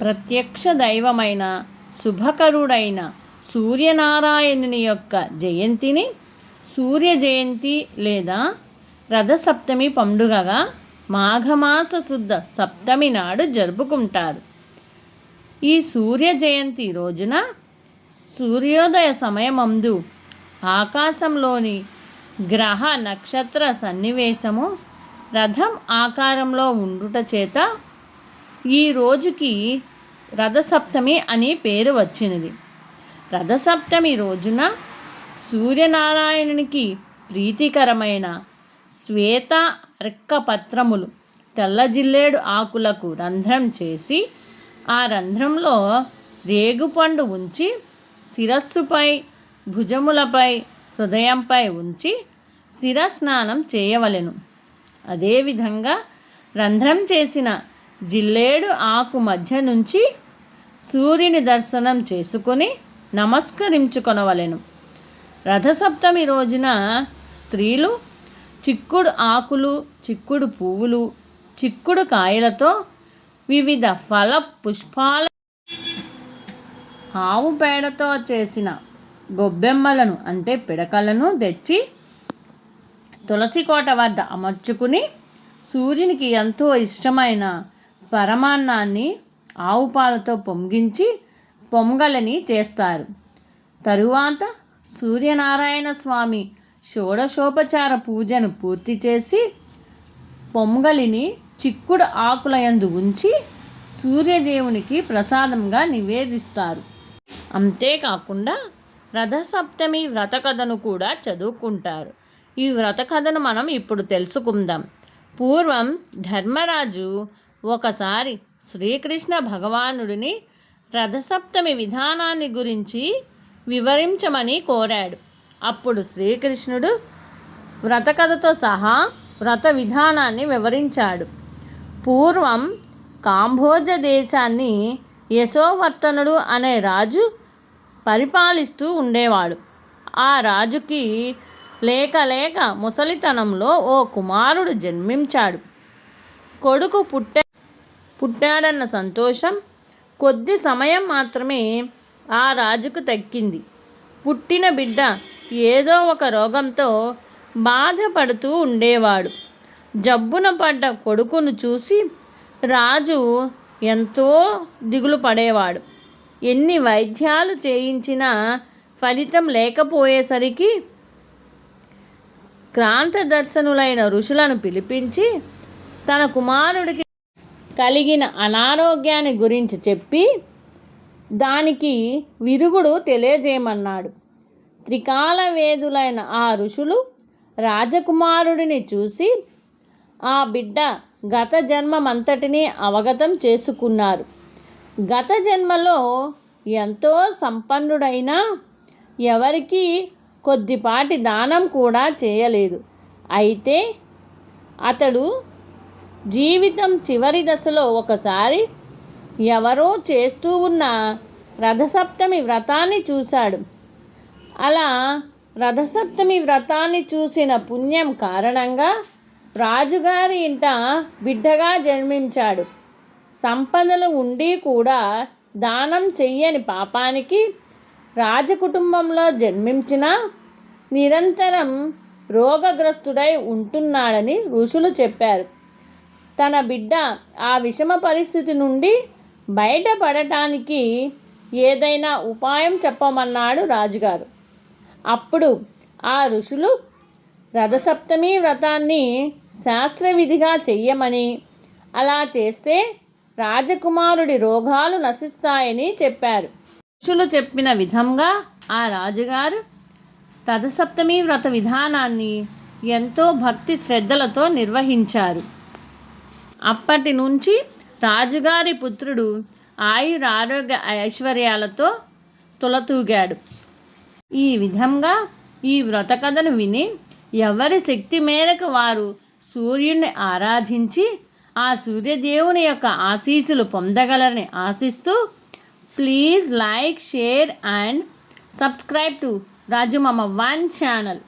ప్రత్యక్ష దైవమైన శుభకరుడైన సూర్యనారాయణుని యొక్క జయంతిని సూర్య జయంతి లేదా రథసప్తమి పండుగగా మాఘమాస శుద్ధ సప్తమి నాడు జరుపుకుంటారు. ఈ సూర్య జయంతి రోజున సూర్యోదయ సమయమందు ఆకాశంలోని గ్రహ నక్షత్ర సన్నివేశము రథం ఆకారంలో ఉండుట చేత ఈ రోజుకి రథసప్తమి అని పేరు వచ్చినది. రథసప్తమి రోజున సూర్యనారాయణునికి ప్రీతికరమైన శ్వేత రెక్క పత్రములు తెల్ల జిల్లేడు ఆకులకు రంధ్రం చేసి ఆ రంధ్రంలో రేగుపండు ఉంచి శిరస్సుపై భుజములపై హృదయంపై ఉంచి శిరస్నానం చేయవలెను. అదేవిధంగా రంధ్రం చేసిన జిల్లేడు ఆకు మధ్య నుంచి సూర్యుని దర్శనం చేసుకుని నమస్కరించుకొనవలెను. రథసప్తమి రోజున స్త్రీలు చిక్కుడు ఆకులు చిక్కుడు పువ్వులు చిక్కుడు కాయలతో వివిధ ఫల పుష్పాల ఆవు పేడతో చేసిన గొబ్బెమ్మలను అంటే పిడకలను తెచ్చి తులసి కోట వద్ద అమర్చుకుని సూర్యునికి ఎంతో ఇష్టమైన పరమాన్నాన్ని ఆవు పాలతో పొంగించి పొంగలని చేస్తారు. తరువాత సూర్యనారాయణ స్వామి షోడశోపచార పూజను పూర్తి చేసి పొంగలిని చిక్కుడు ఆకులయందు ఉంచి సూర్యదేవునికి ప్రసాదంగా నివేదిస్తారు. అంతేకాకుండా రథసప్తమి వ్రత కథను కూడా చదువుకుంటారు. ఈ వ్రత కథను మనం ఇప్పుడు తెలుసుకుందాం. పూర్వం ధర్మరాజు ఒకసారి శ్రీకృష్ణ భగవానుడిని రథసప్తమి విధానాన్ని గురించి వివరించమని కోరాడు. అప్పుడు శ్రీకృష్ణుడు వ్రతకథతో సహా వ్రత విధానాన్ని వివరించాడు. పూర్వం కాంభోజ దేశాన్ని యశోవర్తనుడు అనే రాజు పరిపాలిస్తూ ఉండేవాడు. ఆ రాజుకి లేక లేక ముసలితనంలో ఓ కుమారుడు జన్మించాడు. కొడుకు పుట్టే పుట్టాడన్న సంతోషం కొద్ది సమయం మాత్రమే ఆ రాజుకు తగ్గింది. పుట్టిన బిడ్డ ఏదో ఒక రోగంతో బాధపడుతూ ఉండేవాడు. జబ్బున పడ్డ కొడుకును చూసి రాజు ఎంతో దిగులు పడేవాడు ఎన్ని వైద్యాలు చేయించినా ఫలితం లేకపోయేసరికి క్రాంతదర్శనులైన ఋషులను పిలిపించి తన కుమారుడికి కలిగిన అనారోగ్యాన్ని గురించి చెప్పి దానికి విరుగుడు తెలియజేయమన్నాడు. త్రికాల వేదులైన ఆ ఋషులు రాజకుమారుడిని చూసి ఆ బిడ్డ గత జన్మమంతటినీ అవగతం చేసుకున్నారు. గత జన్మలో ఎంతో సంపన్నుడైనా ఎవరికీ కొద్దిపాటి దానం కూడా చేయలేదు. అయితే అతడు జీవితం చివరి దశలో ఒకసారి ఎవరో చేస్తూ ఉన్న రథసప్తమి వ్రతాన్ని చూశాడు. అలా రథసప్తమి వ్రతాన్ని చూసిన పుణ్యం కారణంగా రాజుగారి ఇంట బిడ్డగా జన్మించాడు. సంపదలు ఉండి కూడా దానం చెయ్యని పాపానికి రాజకుటుంబంలో జన్మించిన నిరంతరం రోగగ్రస్తుడై ఉంటున్నాడని ఋషులు చెప్పారు. తన బిడ్డ ఆ విషమ పరిస్థితి నుండి బయటపడటానికి ఏదైనా ఉపాయం చెప్పమన్నాడు రాజుగారు. అప్పుడు ఆ ఋషులు రథసప్తమి వ్రతాన్ని శాస్త్రవిధిగా చెయ్యమని అలా చేస్తే రాజకుమారుడి రోగాలు నశిస్తాయని చెప్పారు. ఋషులు చెప్పిన విధంగా ఆ రాజుగారు రథసప్తమి వ్రత విధానాన్ని ఎంతో భక్తి శ్రద్ధలతో నిర్వహించారు. అప్పటి నుంచి రాజుగారి పుత్రుడు ఆయుర ఆరోగ్య ఐశ్వర్యాలతో తులతూగాడు. ఈ విధంగా ఈ వ్రత కథను విని ఎవరి శక్తి మేరకు వారు సూర్యుడిని ఆరాధించి ఆ సూర్యదేవుని యొక్క ఆశీస్సులు పొందగలరని ఆశిస్తూ please like share and subscribe to రాజుమమ్మ one channel.